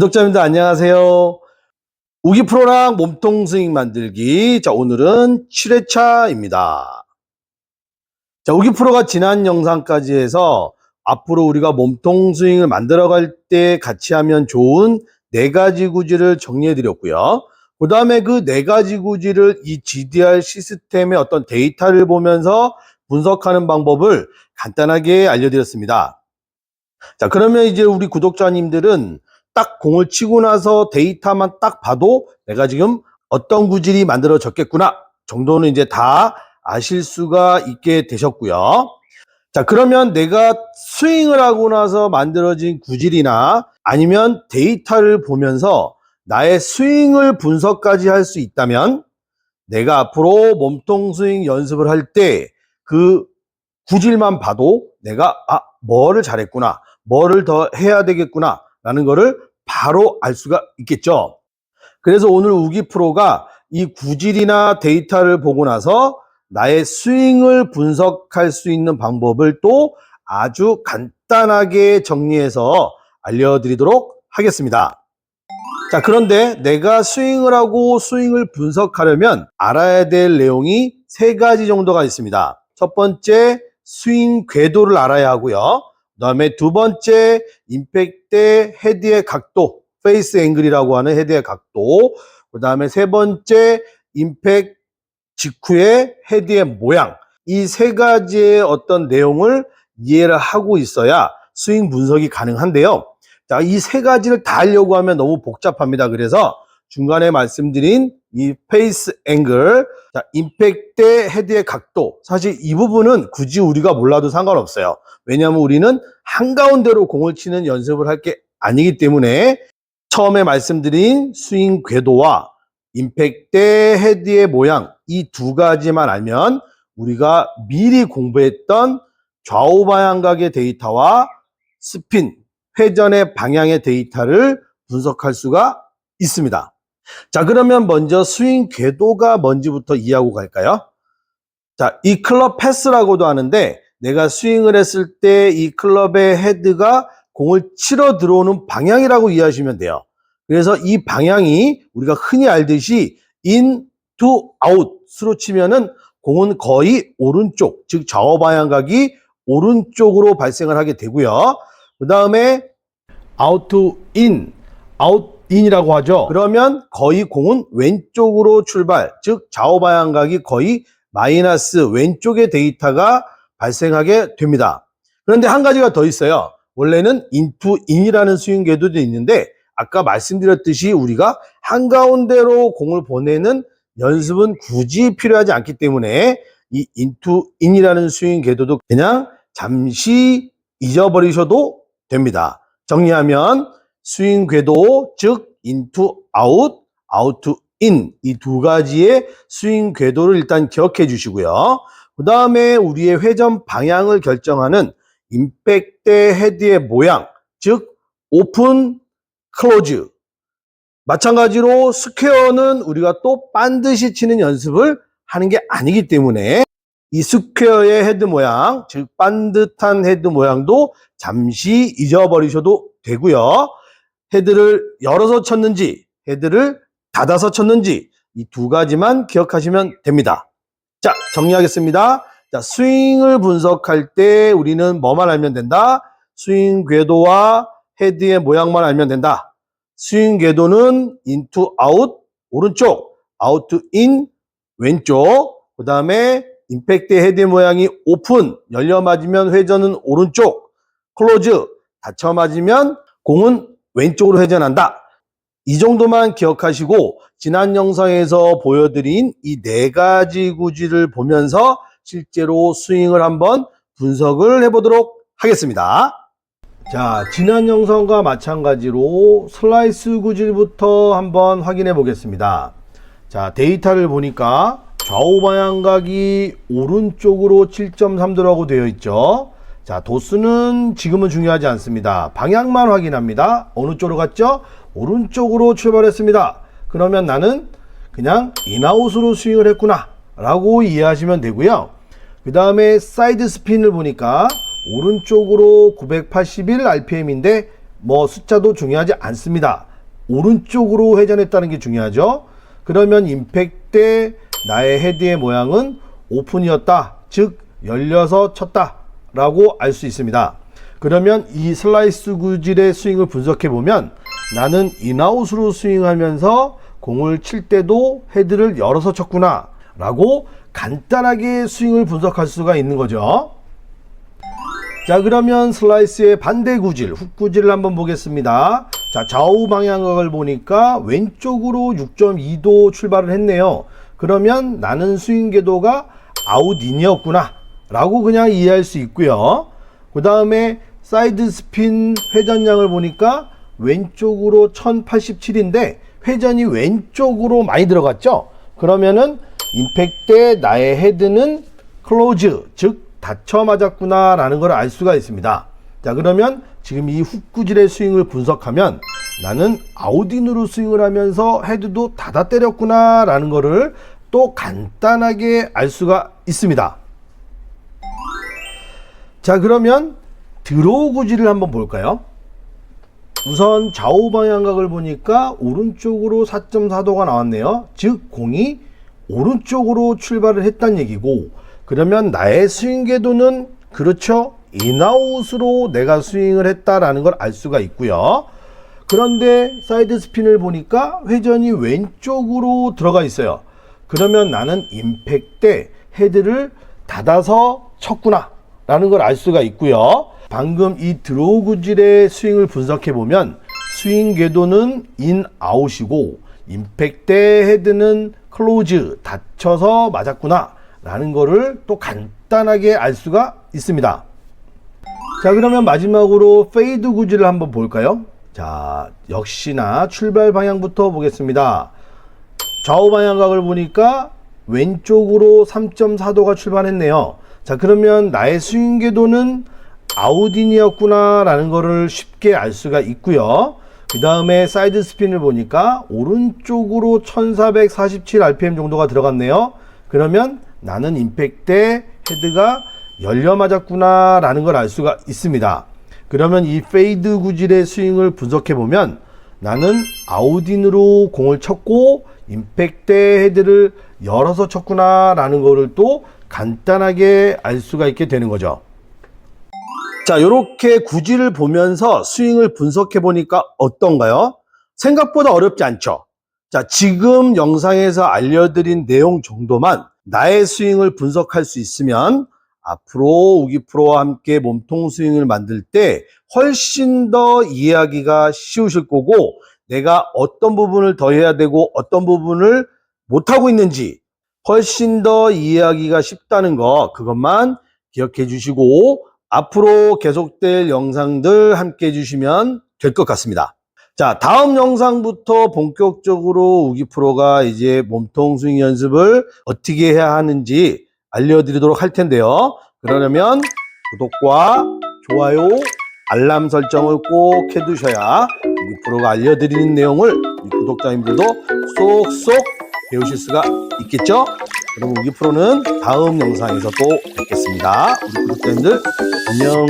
구독자님들 안녕하세요. 우기 프로랑 몸통 스윙 만들기. 자, 오늘은 7회차입니다. 자, 우기 프로가 지난 영상까지 해서 앞으로 우리가 몸통 스윙을 만들어 갈 때 같이 하면 좋은 네 가지 구질을 정리해 드렸고요. 그 다음에 그 네 가지 구질을 이 GDR 시스템의 어떤 데이터를 보면서 분석하는 방법을 간단하게 알려드렸습니다. 자, 그러면 이제 우리 구독자님들은 딱 공을 치고 나서 데이터만 딱 봐도 내가 지금 어떤 구질이 만들어졌겠구나 정도는 이제 다 아실 수가 있게 되셨고요. 자, 그러면 내가 스윙을 하고 나서 만들어진 구질이나 아니면 데이터를 보면서 나의 스윙을 분석까지 할 수 있다면 내가 앞으로 몸통 스윙 연습을 할 때 그 구질만 봐도 내가 아, 뭐를 잘했구나. 뭐를 더 해야 되겠구나. 라는 거를 바로 알 수가 있겠죠. 그래서 오늘 우기 프로가 이 구질이나 데이터를 보고 나서 나의 스윙을 분석할 수 있는 방법을 또 아주 간단하게 정리해서 알려드리도록 하겠습니다. 자, 그런데 내가 스윙을 하고 스윙을 분석하려면 알아야 될 내용이 세 가지 정도가 있습니다. 첫 번째, 스윙 궤도를 알아야 하고요. 그 다음에 두 번째, 임팩트 헤드의 각도, 페이스 앵글이라고 하는 헤드의 각도. 그 다음에 세 번째, 임팩 직후의 헤드의 모양. 이 세 가지의 어떤 내용을 이해를 하고 있어야 스윙 분석이 가능한데요. 자, 이 세 가지를 다 하려고 하면 너무 복잡합니다. 그래서 중간에 말씀드린 이 페이스 앵글, 자, 임팩트 헤드의 각도. 사실 이 부분은 굳이 우리가 몰라도 상관없어요. 왜냐하면 우리는 한가운데로 공을 치는 연습을 할 게 아니기 때문에 처음에 말씀드린 스윙 궤도와 임팩트 헤드의 모양 이 두 가지만 알면 우리가 미리 공부했던 좌우 방향각의 데이터와 스핀, 회전의 방향의 데이터를 분석할 수가 있습니다. 자, 그러면 먼저 스윙 궤도가 뭔지부터 이해하고 갈까요? 자, 이 클럽 패스라고도 하는데 내가 스윙을 했을 때 이 클럽의 헤드가 공을 치러 들어오는 방향이라고 이해하시면 돼요. 그래서 이 방향이 우리가 흔히 알듯이 in to out으로 치면은 공은 거의 오른쪽, 즉 좌우 방향각이 오른쪽으로 발생을 하게 되고요. 그 다음에 out to in, out in이라고 하죠. 그러면 거의 공은 왼쪽으로 출발, 즉 좌우 방향각이 거의 마이너스 왼쪽의 데이터가 발생하게 됩니다. 그런데 한 가지가 더 있어요. 원래는 into in이라는 스윙 궤도도 있는데 아까 말씀드렸듯이 우리가 한가운데로 공을 보내는 연습은 굳이 필요하지 않기 때문에 이 into in이라는 스윙 궤도도 그냥 잠시 잊어버리셔도 됩니다. 정리하면 스윙 궤도 즉 into out, out to in 이두 가지의 스윙 궤도를 일단 기억해 주시고요. 그 다음에 우리의 회전 방향을 결정하는 임팩트 헤드의 모양, 즉 오픈, 클로즈. 마찬가지로 스퀘어는 우리가 또 반드시 치는 연습을 하는 게 아니기 때문에 이 스퀘어의 헤드 모양, 즉 반듯한 헤드 모양도 잠시 잊어버리셔도 되고요. 헤드를 열어서 쳤는지, 헤드를 닫아서 쳤는지 이 두 가지만 기억하시면 됩니다. 자, 정리하겠습니다. 자, 스윙을 분석할 때 우리는 뭐만 알면 된다? 스윙 궤도와 헤드의 모양만 알면 된다. 스윙 궤도는 into out 오른쪽, out to in 왼쪽. 그 다음에 임팩트 헤드 모양이 오픈 열려 맞으면 회전은 오른쪽, 클로즈 닫혀 맞으면 공은 왼쪽으로 회전한다. 이 정도만 기억하시고 지난 영상에서 보여드린 이 네 가지 구질을 보면서 실제로 스윙을 한번 분석을 해보도록 하겠습니다. 자, 지난 영상과 마찬가지로 슬라이스 구질부터 한번 확인해 보겠습니다. 자, 데이터를 보니까 좌우 방향각이 오른쪽으로 7.3도라고 되어 있죠. 자, 도수는 지금은 중요하지 않습니다. 방향만 확인합니다. 어느 쪽으로 갔죠? 오른쪽으로 출발했습니다. 그러면 나는 그냥 인아웃으로 스윙을 했구나. 라고 이해하시면 되고요. 그 다음에 사이드 스핀을 보니까 오른쪽으로 981 RPM인데 뭐 숫자도 중요하지 않습니다. 오른쪽으로 회전했다는 게 중요하죠. 그러면 임팩 때 나의 헤드의 모양은 오픈이었다. 즉 열려서 쳤다. 라고 알 수 있습니다. 그러면 이 슬라이스 구질의 스윙을 분석해 보면 나는 인아웃으로 스윙하면서 공을 칠 때도 헤드를 열어서 쳤구나. 라고 간단하게 스윙을 분석할 수가 있는 거죠. 자 그러면 슬라이스의 반대 구질 훅 구질을 한번 보겠습니다 자 좌우 방향각을 보니까 왼쪽으로 6.2도 출발을 했네요 그러면 나는 스윙 궤도가 아웃인이었구나 라고 그냥 이해할 수 있고요. 그 다음에 사이드 스핀 회전량을 보니까 왼쪽으로 1087인데 회전이 왼쪽으로 많이 들어갔죠? 그러면은 임팩 때 나의 헤드는 클로즈 즉 닫혀 맞았구나 라는 걸 알 수가 있습니다. 자 그러면 지금 이 훅구질의 스윙을 분석하면 나는 아웃인으로 스윙을 하면서 헤드도 닫아 때렸구나 라는 거를 또 간단하게 알 수가 있습니다 자 그러면 드로우 구질을 한번 볼까요? 우선 좌우 방향각을 보니까 오른쪽으로 4.4도가 나왔네요. 즉 공이 오른쪽으로 출발을 했단 얘기고 그러면 나의 스윙 궤도는 그렇죠? 인아웃으로 내가 스윙을 했다라는 걸 알 수가 있고요. 그런데 사이드 스핀을 보니까 회전이 왼쪽으로 들어가 있어요. 그러면 나는 임팩 때 헤드를 닫아서 쳤구나 라는 걸 알 수가 있고요. 방금 이 드로우 구질의 스윙을 분석해 보면 스윙 궤도는 인 아웃이고 임팩 때 헤드는 클로즈 닫혀서 맞았구나 라는 거를 또 간단하게 알 수가 있습니다. 자 그러면 마지막으로 페이드 구질을 한번 볼까요? 자 역시나 출발 방향부터 보겠습니다. 좌우 방향각을 보니까 왼쪽으로 3.4도가 출발했네요 자 그러면 나의 스윙 궤도는 아웃인이었구나 라는 거를 쉽게 알 수가 있고요. 그 다음에 사이드 스핀을 보니까 오른쪽으로 1447rpm 정도가 들어갔네요. 그러면 나는 임팩 때 헤드가 열려 맞았구나 라는 걸 알 수가 있습니다. 그러면 이 페이드 구질의 스윙을 분석해 보면 나는 아웃인으로 공을 쳤고 임팩 때 헤드를 열어서 쳤구나 라는 거를 또 간단하게 알 수가 있게 되는 거죠 자, 이렇게 구질을 보면서 스윙을 분석해 보니까 어떤가요? 생각보다 어렵지 않죠? 자, 지금 영상에서 알려드린 내용 정도만 나의 스윙을 분석할 수 있으면 앞으로 우기 프로와 함께 몸통 스윙을 만들 때 훨씬 더 이해하기가 쉬우실 거고 내가 어떤 부분을 더 해야 되고 어떤 부분을 못하고 있는지 훨씬 더 이해하기가 쉽다는 거 그것만 기억해 주시고 앞으로 계속될 영상들 함께 해주시면 될 것 같습니다. 자, 다음 영상부터 본격적으로 우기 프로가 이제 몸통 스윙 연습을 어떻게 해야 하는지 알려드리도록 할 텐데요. 그러려면 구독과 좋아요, 알람 설정을 꼭 해두셔야 우기 프로가 알려드리는 내용을 우리 구독자님들도 쏙쏙 배우실 수가 있겠죠? 그럼 우기 프로는 다음 영상에서 또 뵙겠습니다. 우리 구독자님들 안녕.